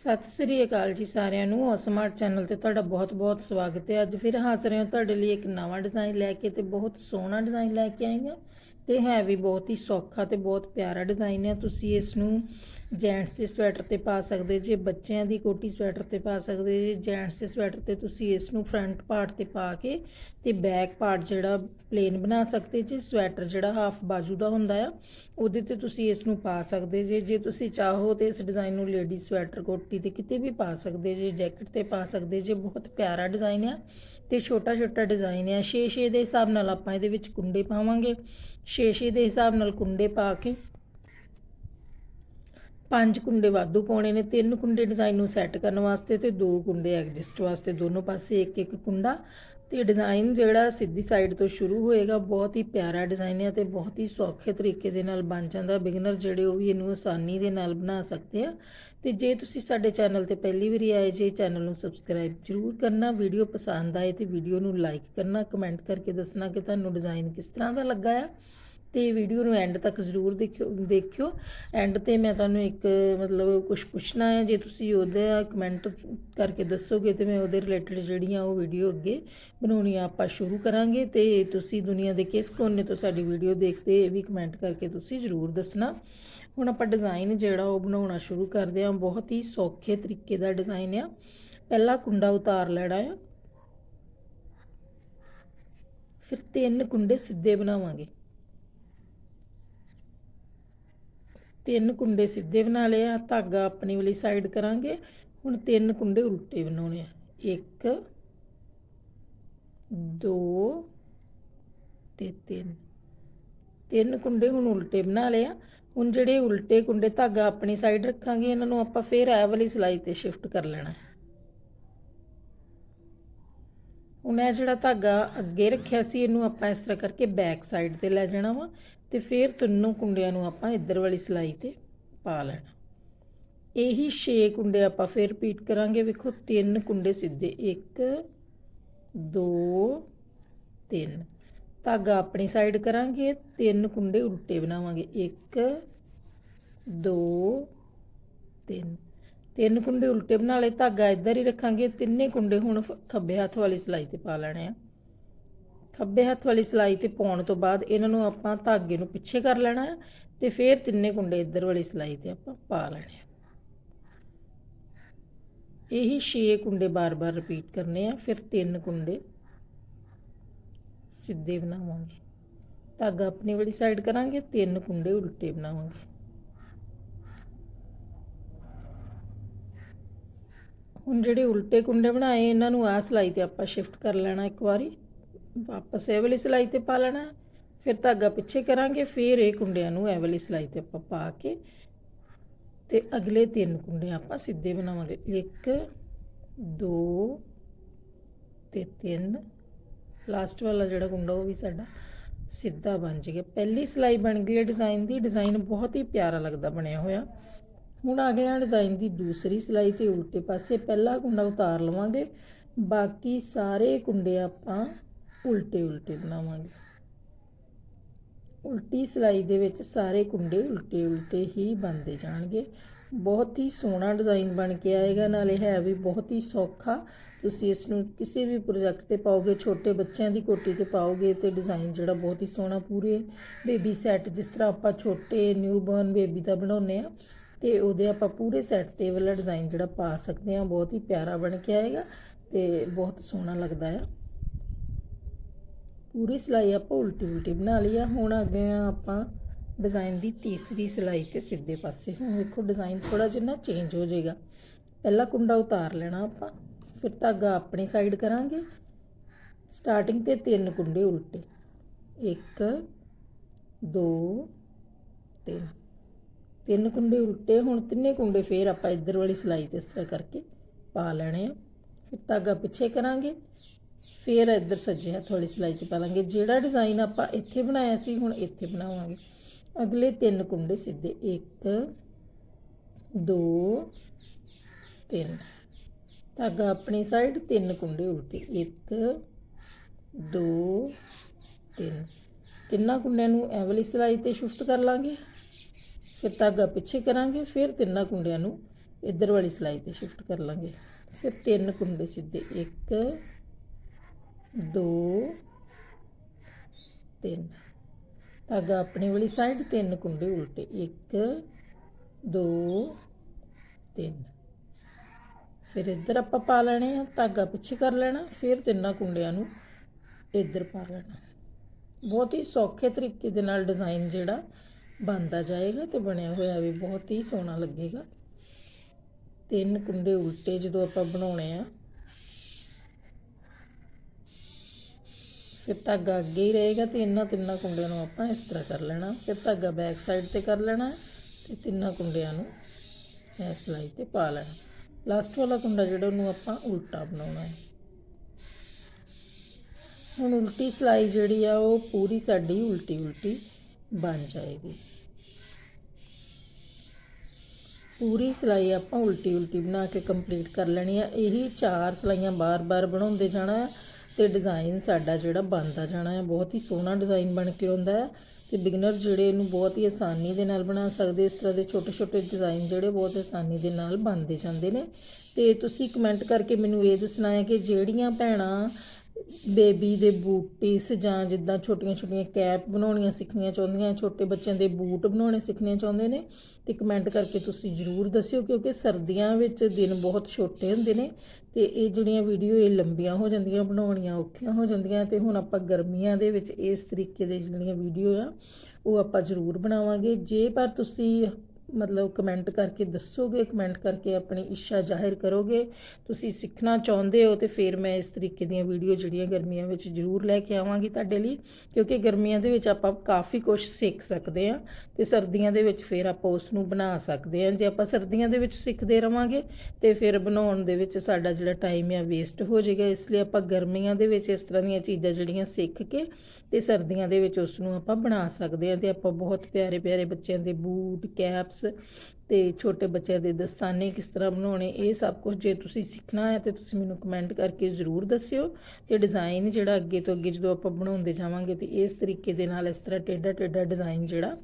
ਸਤਿ ਸ੍ਰੀ ਅਕਾਲ ਜੀ ਸਾਰਿਆਂ ਨੂੰ। ਸਮਾਰਟ ਚੈਨਲ ਤੇ ਤੁਹਾਡਾ ਬਹੁਤ-ਬਹੁਤ ਸਵਾਗਤ ਹੈ। ਅੱਜ ਫਿਰ ਹਾਜ਼ਰ ਹਾਂ ਤੁਹਾਡੇ ਲਈ ਇੱਕ ਨਵਾਂ ਡਿਜ਼ਾਈਨ ਲੈ ਕੇ ਤੇ ਬਹੁਤ ਸੋਹਣਾ ਡਿਜ਼ਾਈਨ ਲੈ ਕੇ ਆਈ ਹਾਂ ਤੇ ਹੈ ਵੀ ਬਹੁਤ ਹੀ ਸੌਖਾ ਤੇ ਬਹੁਤ ਪਿਆਰਾ ਡਿਜ਼ਾਈਨ ਹੈ। ਤੁਸੀਂ ਇਸ ਨੂੰ ਜੈਂਟਸ ਦੇ ਸਵੈਟਰ ਤੇ ਪਾ ਸਕਦੇ ਜੇ ਬੱਚਿਆਂ ਦੀ ਕੋਟੀ ਸਵੈਟਰ ਤੇ ਪਾ ਸਕਦੇ ਜੇ ਜੈਂਟਸ ਦੇ ਸਵੈਟਰ ਤੇ ਤੁਸੀਂ ਇਸ ਨੂੰ ਫਰੰਟ ਪਾਰਟ ਤੇ ਪਾ ਕੇ ਤੇ ਬੈਕ ਪਾਰਟ ਜਿਹੜਾ ਪਲੇਨ ਬਣਾ ਸਕਦੇ ਜੇ, ਸਵੈਟਰ ਜਿਹੜਾ ਹਾਫ ਬਾਜੂ ਦਾ ਹੁੰਦਾ ਆ, ਉਹਦੇ ਤੇ ਤੁਸੀਂ ਇਸ ਨੂੰ ਪਾ ਸਕਦੇ ਜੇ ਜੇ ਤੁਸੀਂ ਚਾਹੋ ਤੇ ਇਸ ਡਿਜ਼ਾਈਨ ਨੂੰ ਲੇਡੀ ਸਵੈਟਰ, ਕੋਟੀ ਤੇ ਕਿਤੇ ਵੀ ਪਾ ਸਕਦੇ ਜੇ, ਜੈਕਟ ਤੇ ਪਾ ਸਕਦੇ ਜੇ, ਬਹੁਤ ਪਿਆਰਾ ਡਿਜ਼ਾਈਨ ਆ ਤੇ ਛੋਟਾ ਛੋਟਾ ਡਿਜ਼ਾਈਨ ਆ। 6-6 ਦੇ ਹਿਸਾਬ ਨਾਲ ਆਪਾਂ ਇਹਦੇ ਵਿੱਚ ਕੁੰਡੇ ਪਾਵਾਂਗੇ। 6-6 ਦੇ ਹਿਸਾਬ ਨਾਲ ਕੁੰਡੇ ਪਾ ਕੇ ਪੰਜ ਕੁੰਡੇ ਵਾਧੂ ਪਾਉਣੇ ਨੇ, ਤਿੰਨ ਕੁੰਡੇ ਡਿਜ਼ਾਈਨ ਨੂੰ ਸੈੱਟ ਕਰਨ ਵਾਸਤੇ ਤੇ ਦੋ ਕੁੰਡੇ ਐਗਜਿਸਟ ਵਾਸਤੇ, ਦੋਨੋਂ ਪਾਸੇ ਇੱਕ ਇੱਕ ਕੁੰਡਾ। ਤੇ ਡਿਜ਼ਾਈਨ ਜਿਹੜਾ ਸਿੱਧੀ ਸਾਈਡ ਤੋਂ ਸ਼ੁਰੂ ਹੋਏਗਾ, ਬਹੁਤ ਹੀ ਪਿਆਰਾ ਡਿਜ਼ਾਈਨ ਹੈ ਤੇ ਬਹੁਤ ਹੀ ਸੌਖੇ ਤਰੀਕੇ ਦੇ ਨਾਲ ਬਣ ਜਾਂਦਾ। ਬਿਗਨਰ ਜਿਹੜੇ ਉਹ ਵੀ ਇਹਨੂੰ ਆਸਾਨੀ ਦੇ ਨਾਲ ਬਣਾ ਸਕਦੇ ਆ। ਤੇ ਜੇ ਤੁਸੀਂ ਸਾਡੇ ਚੈਨਲ ਤੇ ਪਹਿਲੀ ਵਾਰੀ ਆਏ, ਜੇ ਚੈਨਲ ਨੂੰ ਸਬਸਕ੍ਰਾਈਬ ਜ਼ਰੂਰ ਕਰਨਾ। ਵੀਡੀਓ ਪਸੰਦ ਆਏ ਤੇ ਵੀਡੀਓ ਨੂੰ ਲਾਈਕ ਕਰਨਾ ਕਮੈਂਟ ਕਰਕੇ ਦੱਸਣਾ ਕਿ ਤੁਹਾਨੂੰ ਡਿਜ਼ਾਈਨ ਕਿਸ ਤਰ੍ਹਾਂ ਦਾ ਲੱਗਾ ਆ। ਤੇ ਵੀਡੀਓ ਨੂੰ ਐਂਡ ਤੱਕ ਜ਼ਰੂਰ ਦੇਖਿਓ ਦੇਖਿਓ। ਐਂਡ ਤੇ ਮੈਂ ਤੁਹਾਨੂੰ ਇੱਕ, ਮਤਲਬ ਕੁਝ ਪੁੱਛਣਾ ਹੈ, ਜੇ ਤੁਸੀਂ ਉਹਦਾ ਕਮੈਂਟ ਕਰਕੇ ਦੱਸੋਗੇ ਤੇ ਮੈਂ ਉਹਦੇ ਰਿਲੇਟਡ ਜਿਹੜੀਆਂ ਉਹ ਵੀਡੀਓ ਅੱਗੇ ਬਣਾਉਣੀਆਂ ਆਪਾਂ ਸ਼ੁਰੂ ਕਰਾਂਗੇ ਤੇ ਤੁਸੀਂ ਦੁਨੀਆ ਦੇ ਕਿਸ ਕੋਨੇ ਤੋਂ ਸਾਡੀ ਵੀਡੀਓ ਦੇਖਦੇ ਇਹ ਵੀ ਕਮੈਂਟ ਕਰਕੇ ਤੁਸੀਂ ਜ਼ਰੂਰ ਦੱਸਣਾ। ਹੁਣ ਆਪਾਂ ਡਿਜ਼ਾਈਨ ਜਿਹੜਾ ਉਹ ਬਣਾਉਣਾ ਸ਼ੁਰੂ ਕਰਦੇ ਹਾਂ। ਬਹੁਤ ਹੀ ਸੌਖੇ ਤਰੀਕੇ ਦਾ ਡਿਜ਼ਾਈਨ ਆ। ਪਹਿਲਾ ਕੁੰਡਾ ਉਤਾਰ ਲੈਣਾ ਆ। ਫਿਰ ਤਿੰਨ ਕੁੰਡੇ ਸਿੱਧੇ ਬਣਾਵਾਂਗੇ। ਤਿੰਨ ਕੁੰਡੇ ਸਿੱਧੇ ਬਣਾ ਲਏ ਆ, ਧਾਗਾ ਆਪਣੀ ਵਾਲੀ ਸਾਈਡ ਕਰਾਂਗੇ। ਹੁਣ ਤਿੰਨ ਕੁੰਡੇ ਉਲਟੇ ਬਣਾਉਣੇ ਆ। ਇੱਕ, ਦੋ ਤੇ ਤਿੰਨ। ਤਿੰਨ ਕੁੰਡੇ ਹੁਣ ਉਲਟੇ ਬਣਾ ਲਏ ਆ। ਹੁਣ ਜਿਹੜੇ ਉਲਟੇ ਕੁੰਡੇ ਧਾਗਾ ਆਪਣੀ ਸਾਈਡ ਰੱਖਾਂਗੇ, ਇਹਨਾਂ ਨੂੰ ਆਪਾਂ ਫੇਰ ਇਹ ਵਾਲੀ ਸਿਲਾਈ ਤੇ ਸ਼ਿਫਟ ਕਰ ਲੈਣਾ। ਹੁਣ ਇਹ ਜਿਹੜਾ ਧਾਗਾ ਅੱਗੇ ਰੱਖਿਆ ਸੀ, ਇਹਨੂੰ ਆਪਾਂ ਇਸ ਤਰ੍ਹਾਂ ਕਰਕੇ ਬੈਕ ਸਾਈਡ ਤੇ ਲੈ ਜਾਣਾ ਵਾ। ਤੇ ਫਿਰ ਤਿੰਨੋਂ ਕੁੰਡਿਆਂ ਨੂੰ ਆਪਾਂ ਇੱਧਰ ਵਾਲੀ ਸਲਾਈ ਤੇ ਪਾ ਲੈਣਾ। ਇਹੀ 6 ਕੁੰਡੇ ਆਪਾਂ ਫਿਰ ਰਿਪੀਟ ਕਰਾਂਗੇ। ਵੇਖੋ, ਤਿੰਨ ਕੁੰਡੇ ਸਿੱਧੇ। 1 2 3 ਧਾਗਾ ਆਪਣੀ ਸਾਈਡ ਕਰਾਂਗੇ। ਤਿੰਨ ਕੁੰਡੇ ਉਲਟੇ ਬਣਾਵਾਂਗੇ। 1 2 3 ਤਿੰਨ ਕੁੰਡੇ ਉਲਟੇ ਬਣਾ ਲਏ। ਧਾਗਾ ਇੱਧਰ ਹੀ ਰੱਖਾਂਗੇ। ਤਿੰਨੇ ਕੁੰਡੇ ਹੁਣ ਖੱਬੇ ਹੱਥ ਵਾਲੀ ਸਲਾਈ ਤੇ ਪਾ ਲੈਣੇ ਆ। ਖੱਬੇ ਹੱਥ ਵਾਲੀ ਸਲਾਈ ਤੇ ਪਾਉਣ ਤੋਂ ਬਾਅਦ ਇਹਨਾਂ ਨੂੰ ਆਪਾਂ ਧਾਗੇ ਨੂੰ ਪਿੱਛੇ ਕਰ ਲੈਣਾ ਹੈ ਤੇ ਫਿਰ ਤਿੰਨੇ ਕੁੰਡੇ ਇੱਧਰ ਵਾਲੀ ਸਲਾਈ ਤੇ ਆਪਾਂ ਪਾ ਲੈਣੇ ਆ। ਇਹੀ 6 ਕੁੰਡੇ ਬਾਰ-ਬਾਰ ਰਿਪੀਟ ਕਰਨੇ ਆ, ਫਿਰ ਤਿੰਨ ਕੁੰਡੇ ਸਿੱਧੇ ਬਣਾਵਾਂਗੇ। ਧਾਗਾ ਆਪਣੀ ਵਾਲੀ ਸਾਈਡ ਕਰਾਂਗੇ, ਤਿੰਨ ਕੁੰਡੇ ਉਲਟੇ ਬਣਾਵਾਂਗੇ। ਹੁਣ ਜਿਹੜੇ ਉਲਟੇ ਕੁੰਡੇ ਬਣਾਏ, ਇਹਨਾਂ ਨੂੰ ਆ ਸਲਾਈ ਤੇ ਆਪਾਂ ਸ਼ਿਫਟ ਕਰ ਲੈਣਾ ਇੱਕ ਵਾਰੀ। ਵਾਪਸ ਇਹ ਵਾਲੀ ਸਿਲਾਈ ਤੇ ਪਾ ਲੈਣਾ। ਫਿਰ ਧਾਗਾ ਪਿੱਛੇ ਕਰਾਂਗੇ, ਫਿਰ ਇਹ ਕੁੰਡਿਆਂ ਨੂੰ ਇਹ ਵਾਲੀ ਸਿਲਾਈ ਤੇ ਆਪਾਂ ਪਾ ਕੇ ਤੇ ਅਗਲੇ ਤਿੰਨ ਕੁੰਡੇ ਆਪਾਂ ਸਿੱਧੇ ਬਣਾਵਾਂਗੇ। 1 2 ਤੇ 3 ਲਾਸਟ ਵਾਲਾ ਜਿਹੜਾ ਕੁੰਡਾ ਉਹ ਵੀ ਸਾਡਾ ਸਿੱਧਾ ਬਣ ਜੇਗਾ ਪਹਿਲੀ ਸਿਲਾਈ ਬਣ ਗਈ ਹੈ ਡਿਜ਼ਾਈਨ ਦੀ। ਡਿਜ਼ਾਈਨ ਬਹੁਤ ਹੀ ਪਿਆਰਾ ਲੱਗਦਾ ਬਣਿਆ ਹੋਇਆ। ਹੁਣ ਆ ਗਿਆ ਡਿਜ਼ਾਈਨ ਦੀ ਦੂਸਰੀ ਸਿਲਾਈ ਤੇ ਉਲਟੇ ਪਾਸੇ। ਪਹਿਲਾ ਕੁੰਡਾ ਉਤਾਰ ਲਵਾਂਗੇ। ਬਾਕੀ ਸਾਰੇ ਕੁੰਡੇ ਆਪਾਂ ਉਲਟੇ ਉਲਟੇ ਬਣਾਵਾਂਗੇ। ਉਲਟੀ ਸਿਲਾਈ ਦੇ ਵਿੱਚ ਸਾਰੇ ਕੁੰਡੇ ਉਲਟੇ ਉਲਟੇ ਹੀ ਬਣਦੇ ਜਾਣਗੇ। ਬਹੁਤ ਹੀ ਸੋਹਣਾ ਡਿਜ਼ਾਈਨ ਬਣ ਕੇ ਆਏਗਾ। ਨਾਲੇ ਹੈ ਵੀ ਬਹੁਤ ਹੀ ਸੌਖਾ। ਤੁਸੀਂ ਇਸ ਨੂੰ ਕਿਸੇ ਵੀ ਪ੍ਰੋਜੈਕਟ ਤੇ ਪਾਓਗੇ, ਛੋਟੇ ਬੱਚਿਆਂ ਦੀ ਕੋਟੀ ਤੇ ਪਾਓਗੇ ਤੇ ਡਿਜ਼ਾਈਨ ਜਿਹੜਾ ਬਹੁਤ ਹੀ ਸੋਹਣਾ ਪੂਰੇ ਬੇਬੀ ਸੈੱਟ ਜਿਸ ਤਰ੍ਹਾਂ ਆਪਾਂ ਛੋਟੇ ਨਿਊਬਰਨ ਬੇਬੀ ਦਾ ਬਣਾਉਂਦੇ ਆ ਤੇ ਉਹਦੇ ਆਪਾਂ ਪੂਰੇ ਸੈੱਟ ਤੇ ਵਾਲਾ ਡਿਜ਼ਾਈਨ ਜਿਹੜਾ ਪਾ ਸਕਦੇ ਆ ਬਹੁਤ ਹੀ ਪਿਆਰਾ ਬਣ ਕੇ ਆਏਗਾ ਤੇ ਬਹੁਤ ਸੋਹਣਾ ਲੱਗਦਾ ਆ। ਪੂਰੀ ਸਿਲਾਈ ਆਪਾਂ ਉਲਟੀ ਉਲਟੀ ਬਣਾ ਲਈ ਆ। ਹੁਣ ਅੱਗੇ ਆਪਾਂ ਡਿਜ਼ਾਈਨ ਦੀ ਤੀਸਰੀ ਸਿਲਾਈ ਤੇ ਸਿੱਧੇ ਪਾਸੇ। ਹੁਣ ਵੇਖੋ ਡਿਜ਼ਾਈਨ ਥੋੜਾ ਜਿਹਾ ਨਾ ਚੇਂਜ ਹੋ ਜਾਏਗਾ। ਪਹਿਲਾ ਕੁੰਡਾ ਉਤਾਰ ਲੈਣਾ ਆਪਾਂ, ਫਿਰ ਧਾਗਾ ਆਪਣੀ ਸਾਈਡ ਕਰਾਂਗੇ। ਸਟਾਰਟਿੰਗ ਤੇ ਤਿੰਨ ਕੁੰਡੇ ਉਲਟੇ। 1 2 3 ਤਿੰਨ ਕੁੰਡੇ ਉਲਟੇ। ਹੁਣ ਤਿੰਨੇ ਕੁੰਡੇ ਫੇਰ ਆਪਾਂ ਇੱਧਰ ਵਾਲੀ ਸਿਲਾਈ ਤੇ ਇਸ ਤਰ੍ਹਾਂ ਕਰਕੇ ਪਾ ਲੈਣੇ ਆ। ਫਿਰ ਧਾਗਾ ਪਿੱਛੇ ਕਰਾਂਗੇ। ਫਿਰ ਇੱਧਰ ਸੱਜੇ ਹੱਥ ਵਾਲੀ ਸਲਾਈ ਤੇ ਪਾ ਲਾਂਗੇ। ਜਿਹੜਾ ਡਿਜ਼ਾਈਨ ਆਪਾਂ ਇੱਥੇ ਬਣਾਇਆ ਸੀ, ਹੁਣ ਇੱਥੇ ਬਣਾਵਾਂਗੇ। ਅਗਲੇ ਤਿੰਨ ਕੁੰਡੇ ਸਿੱਧੇ। 1 2 3 ਧਾਗਾ ਆਪਣੀ ਸਾਈਡ ਤਿੰਨ ਕੁੰਡੇ ਉਲਟੇ। 1 2 3 ਤਿੰਨਾਂ ਕੁੰਡਿਆਂ ਨੂੰ ਐ ਵਾਲੀ ਸਿਲਾਈ ਤੇ ਸ਼ਿਫਟ ਕਰ ਲਾਂਗੇ। ਫਿਰ ਧਾਗਾ ਪਿੱਛੇ ਕਰਾਂਗੇ। ਫਿਰ ਤਿੰਨਾਂ ਕੁੰਡਿਆਂ ਨੂੰ ਇੱਧਰ ਵਾਲੀ ਸਿਲਾਈ ਤੇ ਸ਼ਿਫਟ ਕਰ ਲਾਂਗੇ। ਫਿਰ ਤਿੰਨ ਕੁੰਡੇ ਸਿੱਧੇ। 1 2 3 ਧਾਗਾ ਆਪਣੀ ਵਾਲੀ ਸਾਈਡ ਤਿੰਨ ਕੁੰਡੇ ਉਲਟੇ। 1 2 3 ਫਿਰ ਇੱਧਰ ਆਪਾਂ ਪਾ ਲੈਣੇ ਆ, ਧਾਗਾ ਪਿੱਛੇ ਕਰ ਲੈਣਾ, ਫਿਰ ਤਿੰਨਾਂ ਕੁੰਡਿਆਂ ਨੂੰ ਇੱਧਰ ਪਾ ਲੈਣਾ। ਬਹੁਤ ਹੀ ਸੌਖੇ ਤਰੀਕੇ ਦੇ ਨਾਲ ਡਿਜ਼ਾਈਨ ਜਿਹੜਾ ਬਣਦਾ ਜਾਏਗਾ ਤੇ ਬਣਿਆ ਹੋਇਆ ਵੀ ਬਹੁਤ ਹੀ ਸੋਹਣਾ ਲੱਗੇਗਾ। ਤਿੰਨ ਕੁੰਡੇ ਉਲਟੇ ਜਦੋਂ ਆਪਾਂ ਬਣਾਉਣੇ ਆ ਫਿਰ ਧਾਗਾ ਅੱਗੇ ਹੀ ਰਹੇਗਾ ਤੇ ਇਹਨਾਂ ਤਿੰਨਾਂ ਕੁੰਡਿਆਂ ਨੂੰ ਆਪਾਂ ਇਸ ਤਰ੍ਹਾਂ ਕਰ ਲੈਣਾ। ਫਿਰ ਧਾਗਾ ਬੈਕ ਸਾਈਡ ਤੇ ਕਰ ਲੈਣਾ ਤੇ ਤਿੰਨਾਂ ਕੁੰਡਿਆਂ ਨੂੰ ਇਸ ਸਿਲਾਈ ਤੇ ਪਾ ਲੈਣਾ। ਲਾਸਟ ਵਾਲਾ ਕੁੰਡਾ ਜਿਹੜਾ ਉਹਨੂੰ ਆਪਾਂ ਉਲਟਾ ਬਣਾਉਣਾ ਹੈ। ਹੁਣ ਉਲਟੀ ਸਿਲਾਈ ਜਿਹੜੀ ਆ, ਉਹ ਪੂਰੀ ਸਾਡੀ ਉਲਟੀ ਉਲਟੀ ਬਣ ਜਾਏਗੀ। ਪੂਰੀ ਸਿਲਾਈ ਆਪਾਂ ਉਲਟੀ ਉਲਟੀ ਬਣਾ ਕੇ ਕੰਪਲੀਟ ਕਰ ਲੈਣੀ ਆ। ਇਹੀ ਚਾਰ ਸਿਲਾਈਆਂ ਬਾਰ-ਬਾਰ ਬਣਾਉਂਦੇ ਜਾਣਾ ਤੇ ਡਿਜ਼ਾਈਨ ਸਾਡਾ ਜਿਹੜਾ ਬਣਦਾ ਜਾਣਾ ਹੈ, ਬਹੁਤ ਹੀ ਸੋਹਣਾ ਡਿਜ਼ਾਈਨ ਬਣ ਕੇ ਆਉਂਦਾ ਹੈ ਤੇ ਬਿਗਨਰ ਜਿਹੜੇ ਇਹਨੂੰ ਬਹੁਤ ਹੀ ਆਸਾਨੀ ਦੇ ਨਾਲ ਬਣਾ ਸਕਦੇ, ਇਸ ਤਰ੍ਹਾਂ ਦੇ ਛੋਟੇ-ਛੋਟੇ ਡਿਜ਼ਾਈਨ ਜਿਹੜੇ ਬਹੁਤ ਆਸਾਨੀ ਦੇ ਨਾਲ ਬਣਦੇ ਜਾਂਦੇ ਨੇ। ਤੇ ਤੁਸੀਂ ਕਮੈਂਟ ਕਰਕੇ ਮੈਨੂੰ ਇਹ ਦੱਸਣਾ ਹੈ ਕਿ ਜਿਹੜੀਆਂ ਭੈਣਾਂ ਬੇਬੀ ਦੇ ਬੂਟੀਸ ਜਾਂ ਜਿੱਦਾਂ ਛੋਟੀਆਂ-ਛੋਟੀਆਂ ਕੈਪ ਬਣਾਉਣੀਆਂ ਸਿੱਖਣੀਆਂ ਚਾਹੁੰਦੀਆਂ, ਛੋਟੇ ਬੱਚਿਆਂ ਦੇ ਬੂਟ ਬਣਾਉਣੇ ਸਿੱਖਣੇ ਚਾਹੁੰਦੇ ਨੇ, ਤੇ ਕਮੈਂਟ ਕਰਕੇ ਤੁਸੀਂ ਜਰੂਰ ਦੱਸਿਓ, ਕਿਉਂਕਿ ਸਰਦੀਆਂ ਵਿੱਚ ਦਿਨ ਬਹੁਤ ਛੋਟੇ ਹੁੰਦੇ ਨੇ, ਤੇ ਇਹ ਜਿਹੜੀਆਂ ਵੀਡੀਓ ਇਹ ਲੰਬੀਆਂ ਹੋ ਜਾਂਦੀਆਂ, ਬਣਾਉਣੀਆਂ ਔਖੀਆਂ ਹੋ ਜਾਂਦੀਆਂ, ਤੇ ਹੁਣ ਆਪਾਂ ਗਰਮੀਆਂ ਦੇ ਵਿੱਚ ਇਸ ਤਰੀਕੇ ਦੇ ਜਿਹੜੀਆਂ ਵੀਡੀਓ ਆ, ਉਹ ਆਪਾਂ ਜ਼ਰੂਰ ਬਣਾਵਾਂਗੇ। ਜੇ ਪਰ ਤੁਸੀਂ ਮਤਲਬ ਕਮੈਂਟ ਕਰਕੇ ਦੱਸੋਗੇ ਕਮੈਂਟ ਕਰਕੇ ਆਪਣੀ ਇੱਛਾ ਜ਼ਾਹਿਰ ਕਰੋਗੇ। ਤੁਸੀਂ ਸਿੱਖਣਾ ਚਾਹੁੰਦੇ ਹੋ ਤੇ ਫਿਰ ਮੈਂ ਇਸ ਤਰੀਕੇ ਦੀਆਂ ਵੀਡੀਓ ਜਿਹੜੀਆਂ ਗਰਮੀਆਂ ਵਿੱਚ ਜ਼ਰੂਰ ਲੈ ਕੇ ਆਵਾਂਗੀ ਤੁਹਾਡੇ ਲਈ, ਕਿਉਂਕਿ ਗਰਮੀਆਂ ਦੇ ਵਿੱਚ ਆਪਾਂ ਕਾਫੀ ਕੁਝ ਸਿੱਖ ਸਕਦੇ ਹਾਂ ਤੇ ਸਰਦੀਆਂ ਦੇ ਵਿੱਚ ਫਿਰ ਆਪਾਂ ਉਸ ਨੂੰ ਬਣਾ ਸਕਦੇ ਹਾਂ। ਜੇ ਆਪਾਂ ਸਰਦੀਆਂ ਦੇ ਵਿੱਚ ਸਿੱਖਦੇ ਰਵਾਂਗੇ ਤੇ ਫਿਰ ਬਣਾਉਣ ਦੇ ਵਿੱਚ ਸਾਡਾ ਜਿਹੜਾ ਟਾਈਮ ਆ ਵੇਸਟ ਹੋ ਜਾਏਗਾ। ਇਸ ਲਈ ਆਪਾਂ ਗਰਮੀਆਂ ਦੇ ਵਿੱਚ ਇਸ ਤਰ੍ਹਾਂ ਦੀਆਂ ਚੀਜ਼ਾਂ ਜਿਹੜੀਆਂ ਸਿੱਖ ਕੇ ਤੇ ਸਰਦੀਆਂ ਦੇ ਵਿੱਚ ਉਸ ਨੂੰ ਆਪਾਂ ਬਣਾ ਸਕਦੇ ਹਾਂ ਤੇ ਆਪਾਂ ਬਹੁਤ ਪਿਆਰੇ ਪਿਆਰੇ ਬੱਚਿਆਂ ਦੇ ਬੂਟ ਕੈਪਸ ਤੇ ਛੋਟੇ ਬੱਚਿਆਂ ਦੇ ਦਸਤਾਨੇ ਕਿਸ ਤਰ੍ਹਾਂ ਬਣਾਉਣੇ ਇਹ ਸਭ ਕੁਝ ਜੇ ਤੁਸੀਂ ਸਿੱਖਣਾ ਹੈ ਤੇ ਤੁਸੀਂ ਮੈਨੂੰ ਕਮੈਂਟ ਕਰਕੇ ਜ਼ਰੂਰ ਦੱਸਿਓ ਤੇ ਡਿਜ਼ਾਈਨ ਜਿਹੜਾ ਅੱਗੇ ਤੋਂ ਅੱਗੇ ਜਦੋਂ ਆਪਾਂ ਬਣਾਉਂਦੇ ਜਾਵਾਂਗੇ ਤੇ ਇਸ ਤਰੀਕੇ ਦੇ ਨਾਲ ਇਸ ਤਰ੍ਹਾਂ ਟੇਡਾ ਟੇਡਾ ਡਿਜ਼ਾਈਨ ਜਿਹੜਾ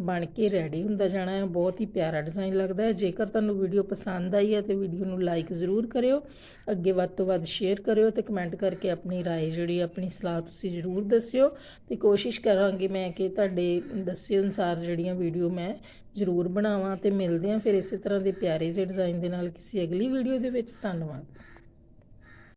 ਬਣ ਕੇ ਰੈਡੀ ਹੁੰਦਾ ਜਾਣਾ ਹੈ ਬਹੁਤ ਹੀ ਪਿਆਰਾ ਡਿਜ਼ਾਈਨ ਲੱਗਦਾ ਹੈ ਜੇਕਰ ਤੁਹਾਨੂੰ ਵੀਡੀਓ ਪਸੰਦ ਆਈ ਹੈ ਤੇ ਵੀਡੀਓ ਨੂੰ ਲਾਈਕ ਜ਼ਰੂਰ ਕਰਿਓ ਅੱਗੇ ਵੱਧ ਤੋਂ ਵੱਧ ਸ਼ੇਅਰ ਕਰਿਓ ਤੇ ਕਮੈਂਟ ਕਰਕੇ ਆਪਣੀ رائے ਜਿਹੜੀ ਆਪਣੀ ਸਲਾਹ ਤੁਸੀਂ ਜ਼ਰੂਰ ਦੱਸਿਓ ਤੇ ਕੋਸ਼ਿਸ਼ ਕਰਾਂਗੀ ਮੈਂ ਕਿ ਤੁਹਾਡੇ ਦੱਸੇ ਅਨੁਸਾਰ ਜਿਹੜੀਆਂ ਵੀਡੀਓ ਮੈਂ ਜ਼ਰੂਰ ਬਣਾਵਾਂ ਤੇ ਮਿਲਦੇ ਹਾਂ ਫਿਰ ਇਸੇ ਤਰ੍ਹਾਂ ਦੇ ਪਿਆਰੇ ਜਿਹੇ ਡਿਜ਼ਾਈਨ ਦੇ ਨਾਲ ਕਿਸੇ ਅਗਲੀ ਵੀਡੀਓ ਦੇ ਵਿੱਚ। ਧੰਨਵਾਦ।